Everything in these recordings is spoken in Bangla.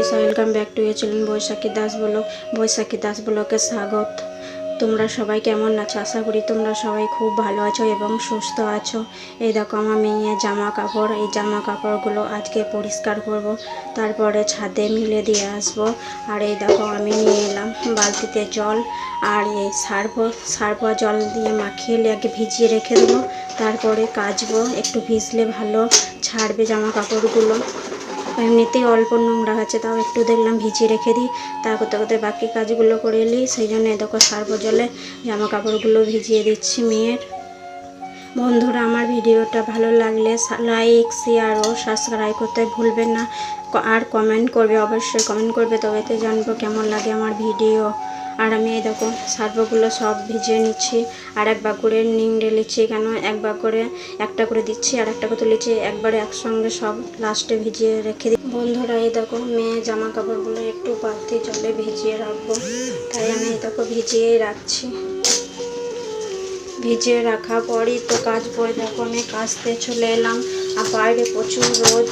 ব্যাক টু ইয়ে চ্যানেল বৈশাখী দাস ব্লগ বৈশাখী দাস ব্লগে স্বাগত। তোমরা সবাই কেমন আছো? আশা করি তোমরা সবাই খুব ভালো আছো এবং সুস্থ আছো। এই দেখো, আমার মেয়ে জামা কাপড়, এই জামা কাপড়গুলো আজকে পরিষ্কার করব। তারপরে ছাদে মিলে দিয়ে আসব। আর এই দেখো, আমি নিয়ে এলাম বালতিতে জল। আর এই সার্ফ সার্ফ জল দিয়ে মাখিয়ে আগে ভিজিয়ে রেখে দেবো। তারপরে কাচবো, একটু ভিজলে ভালো। ছাড়বে জামা কাপড়গুলো। এমনিতেই অল্প নোংরা আছে, তাও একটু দেখলাম ভিজিয়ে রেখে দিই। তা করতে করতে বাকি কাজগুলো করে নিই সেই জন্য এ সার্ব জলে জামা কাপড়গুলো ভিজিয়ে দিচ্ছি মেয়ের। বন্ধুরা, আমার ভিডিওটা ভালো লাগলে লাইক শেয়ার ও সাবস্ক্রাইব করতে ভুলবেন না। আর কমেন্ট করবে, অবশ্যই কমেন্ট করবে। তবে তো জানব কেমন লাগে আমার ভিডিও। আর আমি এই দেখো সার্ফগুলো সব ভিজিয়ে নিচ্ছি, আর একবার করে নিংড়ে নিচ্ছি কেন একবার করে একটা করে দিচ্ছি, আর একটা করে তুলেছি একবারে একসঙ্গে সব লাস্টে ভিজিয়ে রেখে দিই বন্ধুরা, এই দেখো মেয়ে জামা কাপড়গুলো একটু বালতি জলে ভিজিয়ে রাখব, তাই আমি এই দেখো ভিজিয়েই রাখছি। ভিজিয়ে রাখা পরই তো কাজ পরে দেখো আমি কাচতে চলে এলাম, আর বাইরে প্রচুর রোদ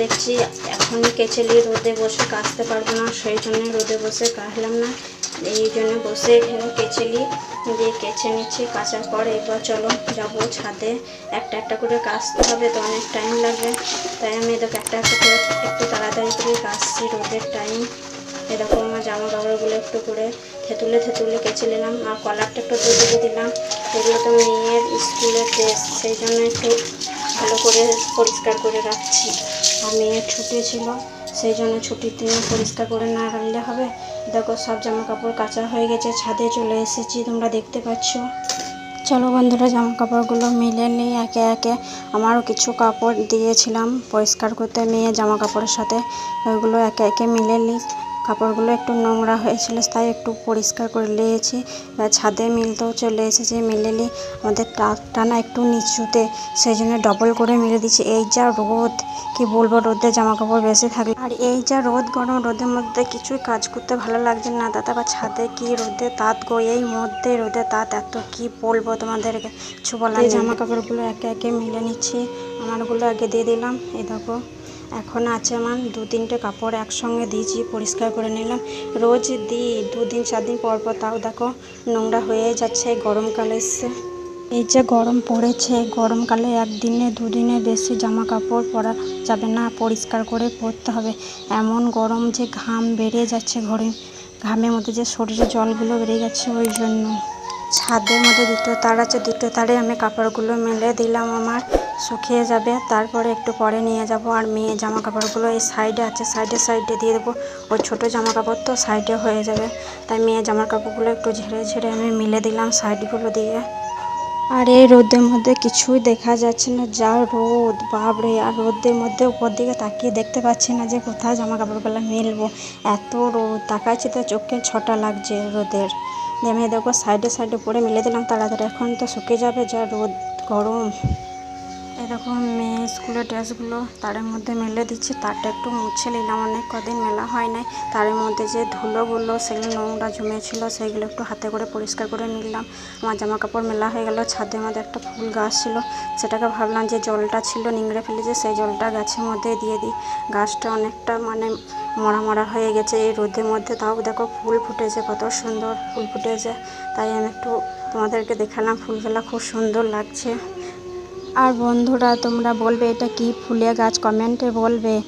দেখছি এখনই কেচেলি রোদে বসে কাচতে পারব না, সেই জন্য রোদে বসে কাচলাম না। এই জন্য বসে এখানে কেচেলি দিয়ে কেচে নিচ্ছি, কাচার পর এবার চলো যাব ছাদে। একটা একটা করে কাচতে হবে, তো অনেক টাইম লাগবে। তাই আমি এদেরকে একটা একটা করে একটু তাড়াতাড়ি করে কাচছি রোদের টাইম এরকম আমার জামা কাপড়গুলো একটু করে থেতুলে থেতুলে কেচে নিলাম। আর কলারটা একটু দিয়ে দিলাম। এগুলো তো মেয়ের স্কুলের ড্রেস সেই জন্য একটু ভালো করে পরিষ্কার করে রাখছি। আর মেয়ের ছুটি ছিল। সেই জন্য ছুটির দিনে পরিষ্কার করে না রাখলে হবে। দেখো, সব জামা কাপড় কাঁচা হয়ে গেছে, ছাদে চলে এসেছি, তোমরা দেখতে পাচ্ছ। চলো বন্ধুরা জামা কাপড়গুলো মিলে নিই একে একে। আমারও কিছু কাপড় দিয়েছিলাম পরিষ্কার করতে নিয়ে জামা কাপড়ের সাথে, ওইগুলো একে একে মিলে নিই। কাপড়গুলো একটু নোংরা হয়েছিল তাই একটু পরিষ্কার করে নিয়েছি। ছাদে মিলতেও চলে এসেছে মিলে নিই আমাদের টাকটা না একটু নিচুতে সেই জন্য ডবল করে মিলে দিচ্ছি এই যা রোদ কি বলব রোদে জামা কাপড় বেশি থাকে আর এই যা রোদ গরম রোদের মধ্যে কিছুই কাজ করতে ভালো লাগছে না। দাদা বা ছাদে কি রোদে তাঁত গো এই মধ্যে রোদে তাঁত এত কি বলব তোমাদেরকে? কিছু বলার জামা কাপড়গুলো একে একে মিলে নিচ্ছি আমারগুলো আগে দিয়ে দিলাম। এই দেখো এখন আছে আমার দু তিনটে কাপড় একসঙ্গে দিয়েছি, পরিষ্কার করে নিলাম। রোজ দিই দুদিন চার দিন পর পর তাও দেখো নোংরা হয়ে যাচ্ছে গরমকালে এসছে। এই যে গরম পড়েছে গরমকালে একদিনে, দুদিনে বেশি জামা কাপড় পরা যাবে না, পরিষ্কার করে পরতে হবে। এমন গরম যে ঘাম বেড়ে যাচ্ছে ঘরে, ঘামের মধ্যে যে শরীরে জলগুলো বেড়ে যাচ্ছে ওই জন্য। ছাদের মধ্যে দুটো তার আছে, দুটো তারে আমি কাপড়গুলো মেলে দিলাম আমার। শুকিয়ে যাবে। তারপরে একটু পরে নিয়ে যাব। আর মেয়ে জামা কাপড়গুলো এই সাইডে আছে, সাইডে সাইডে দিয়ে দেবো। ওই ছোটো জামা কাপড় তো সাইডে হয়ে যাবে। তাই মেয়ে জামা কাপড়গুলো একটু ঝেড়ে ঝেড়ে আমি মিলে দিলাম সাইডগুলো দিয়ে। আর এই রোদের মধ্যে কিছুই দেখা যাচ্ছে না। যা রোদ, বাপরে! আর রোদের মধ্যে উপর দিকে তাকিয়ে দেখতে পাচ্ছি না যে কোথায় জামা কাপড়গুলো মিলবো। এত রোদ, তাকাচ্ছি তো চোখে, ছটা লাগছে রোদের। আমি দেখো, সাইডে সাইডে পরে মিলে দিলাম, তাড়াতাড়ি। এখন তো শুকিয়ে যাবে, যা রোদ, গরম। এরকম মেয়ে স্কুলের ড্রেসগুলো তারের মধ্যে মেলে দিচ্ছি। তারটা একটু মুছে নিলাম, অনেক কদিন মেলা হয় নাই। তারের মধ্যে যে ধুলোগুলো, সেগুলো নোংরা জমেছিল, সেগুলো একটু হাতে করে পরিষ্কার করে নিলাম। আমার জামা কাপড় মেলা হয়ে গেল, ছাদের মধ্যে একটা ফুল গাছ ছিল। সেটাকে ভাবলাম যে জলটা ছিল নিংড়ে ফেলেছে, সেই জলটা গাছের মধ্যে দিয়ে দিই। গাছটা অনেকটা মানে মরা মরা হয়ে গেছে এই রোদের মধ্যে। তাও দেখো ফুল ফুটেছে, কত সুন্দর ফুল ফুটেছে। তাই আমি একটু তোমাদেরকে দেখালাম, ফুলগুলো খুব সুন্দর লাগছে। আর বন্ধুরা, তোমরা বলবে এটা কি ফুলের গাছ? কমেন্টে বলবে।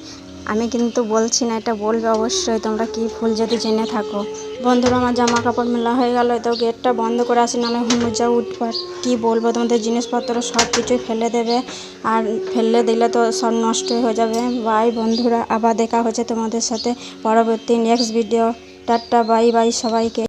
আমি কিন্তু বলছি না, এটা বলবে অবশ্যই। তোমরা কি ফুল যদি জেনে থাকো। বন্ধুরা, আমার জামা কাপড় মেলা হয়ে গেল তো গেটটা বন্ধ করে আসি, নাহলে হুমুজা উঠবার। কি বলব, তোমাদের জিনিসপত্র সব কিছুই ফেলে দেবে। আর ফেলে দিলে তো সব নষ্ট হয়ে যাবে। বাই বন্ধুরা, আবার দেখা হচ্ছে তোমাদের সাথে। পরবর্তী next video tata, bye bye সবাইকে।